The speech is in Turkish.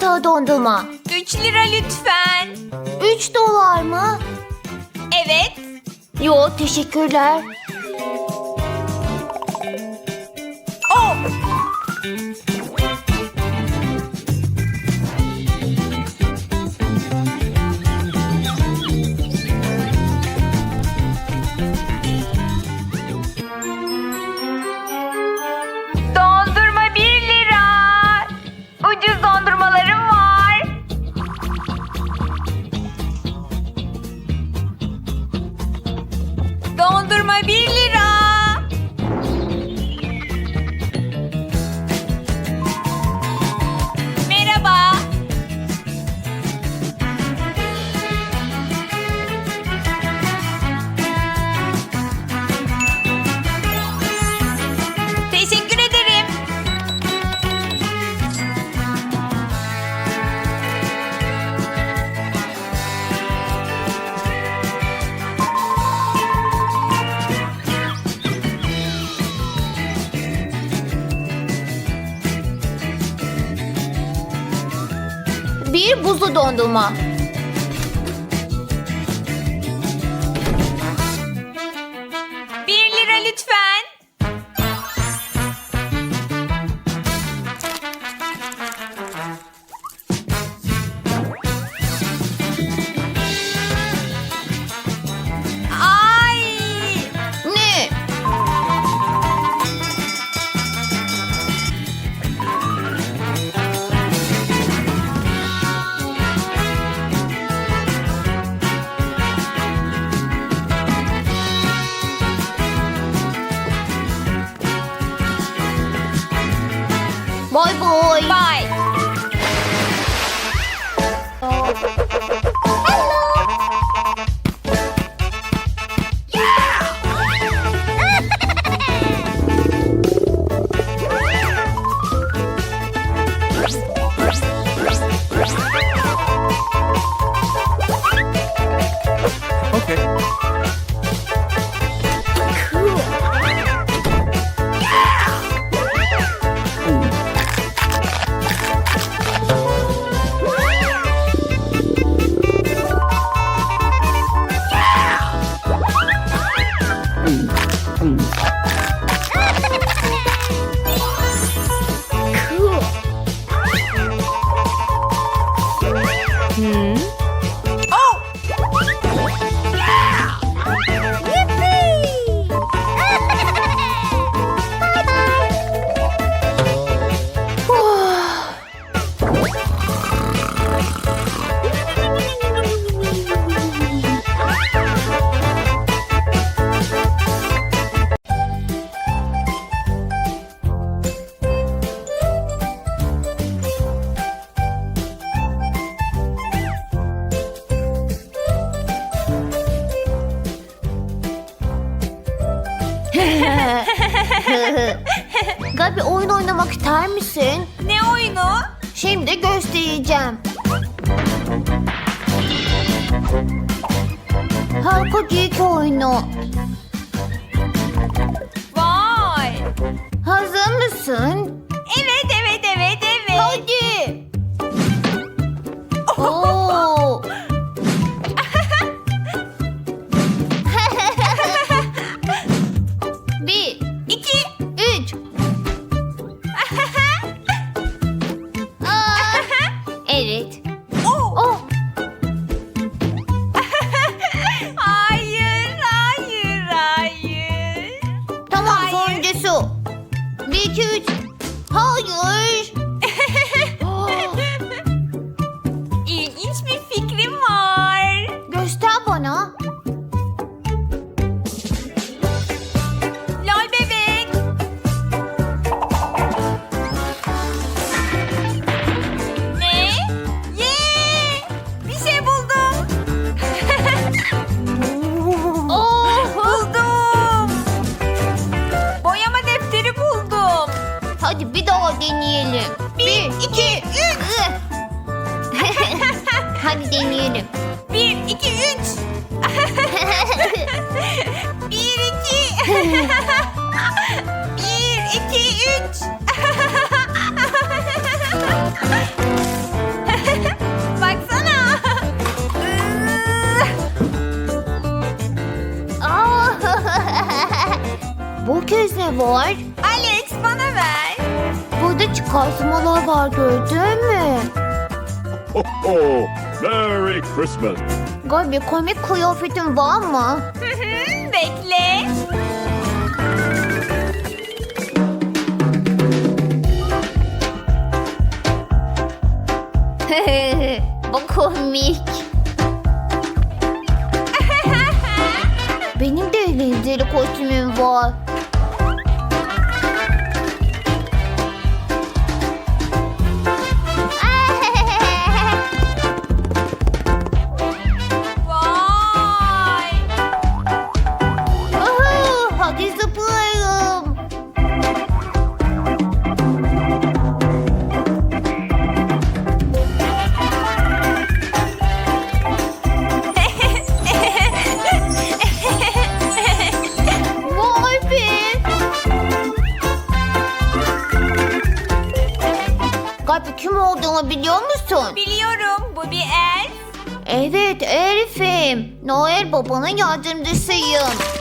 yumurta dondurma. 3 lira lütfen. 3 dolar mı? Evet. Yo teşekkürler. Dondurma 1 lira. buzlu dondurma. vui Bye. Gabi oyun oynamak ister misin? Ne oyunu? Şimdi göstereceğim. Harika geyik oyunu. Hadi deneyelim. Bir, iki, üç. bir, iki. bir, iki, üç. Baksana. Bu kez ne var? Alex bana ver. Burada çıkartmalar var gördün mü? Ho, ho. Merry Christmas! Gabi komik kıyafetin var mı? Hı hı, Bekle. Bu komik. Benim de eğlenceli kostümüm var. Zıplayalım. Vay be. Gabi kim olduğunu biliyor musun? Biliyorum bu bir el. Evet Elif'im. Noel babanın yardımcısıyım.